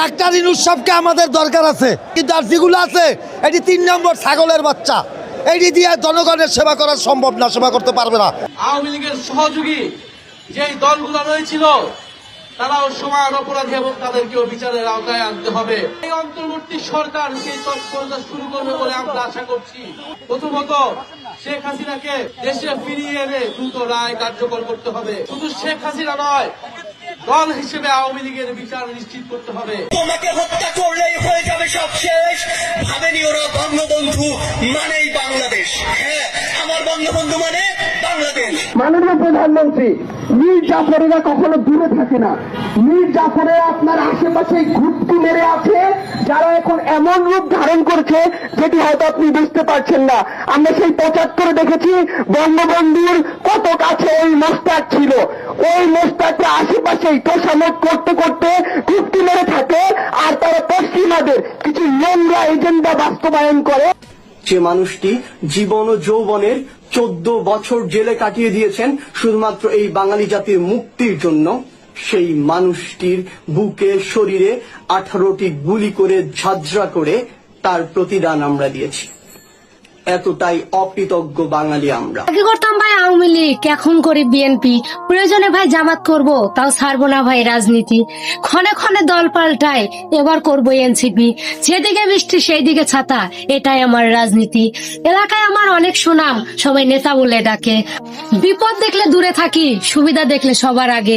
Doctor উৎসবকে আমাদের দরকার আছে। কিন্তু আর যেগুলো আছে, এটি তিন নম্বর ছাগলের বাচ্চা। এটি দিয়ে জনগণের সেবা করা সম্ভব না, সেবা করতে পারবে না। আওয়ামী লীগের সহযোগী যেই দলগুলো রয়েছিল, তারাও সমান অপরাধী এবং তাদেরকেও বিচারের আওতায় আনতে হবে। এই অন্তর্বর্তী সরকার সেই তৎপরতা শুরু করবে বলে আমরা আশা করছি। প্রথমত, শেখ হাসিনাকে দেশে ফিরিয়ে এনে দ্রুত রায় কার্যকর করতে হবে। শুধু শেখ হাসিনা নয় দল হিসেবে আওয়ামী লীগের বিচার নিশ্চিত করতে হবে। তোমাকে হত্যা করলেই হয়ে যাবে সব শেষ। ভাবেনি ওরা বঙ্গবন্ধু মানেই বাংলাদেশ। হ্যাঁ আমার বঙ্গবন্ধু মানে বাংলাদেশ। মাননীয় প্রধানমন্ত্রী মীর জাফরেরা কখনো দূরে থাকে না। মীর জাফরেরা আপনার আশেপাশে ঘুরতি মেরে আছে যারা এখন এমন রূপ ধারণ করছে যেটি হয়তো আপনি বুঝতে পারছেন না। আমরা সেই পঁচাত্তরে দেখেছি বঙ্গবন্ধুর কত কাছে মোস্তাক ছিল। ওই মোস্তাককে আশেপাশেই তোষামত করতে করতে ঘুরতি মেরে থাকে আর তারা পশ্চিমাদের কিছু নোংরা এজেন্ডা বাস্তবায়ন করে। যে মানুষটি জীবন ও যৌবনের চোদ্দ বছর জেলে কাটিয়ে দিয়েছেন শুধুমাত্র এই বাঙালি জাতির মুক্তির জন্য, সেই মানুষটির বুকে, শরীরে আঠারোটি গুলি করে ঝাঁঝরা করে তার প্রতিদান আমরা দিয়েছি। এতটাই অকৃতজ্ঞ বাঙালি আমরা। আগে করতাম ভাই আওয়ামী লীগ, এখন করি বিএনপি প্রয়োজনে ভাই জামাত করব, তাও ছাড়বো না ভাই রাজনীতি। ক্ষণে ক্ষণে দল পাল্টায়, এবার করব এনসিপি যেদিকে বৃষ্টি সেই দিকে ছাতা, এটাই আমার রাজনীতি। এলাকায় আমার অনেক সুনাম, সবাই নেতা বলে ডাকে। বিপদ দেখলে দূরে থাকি, সুবিধা দেখলে সবার আগে।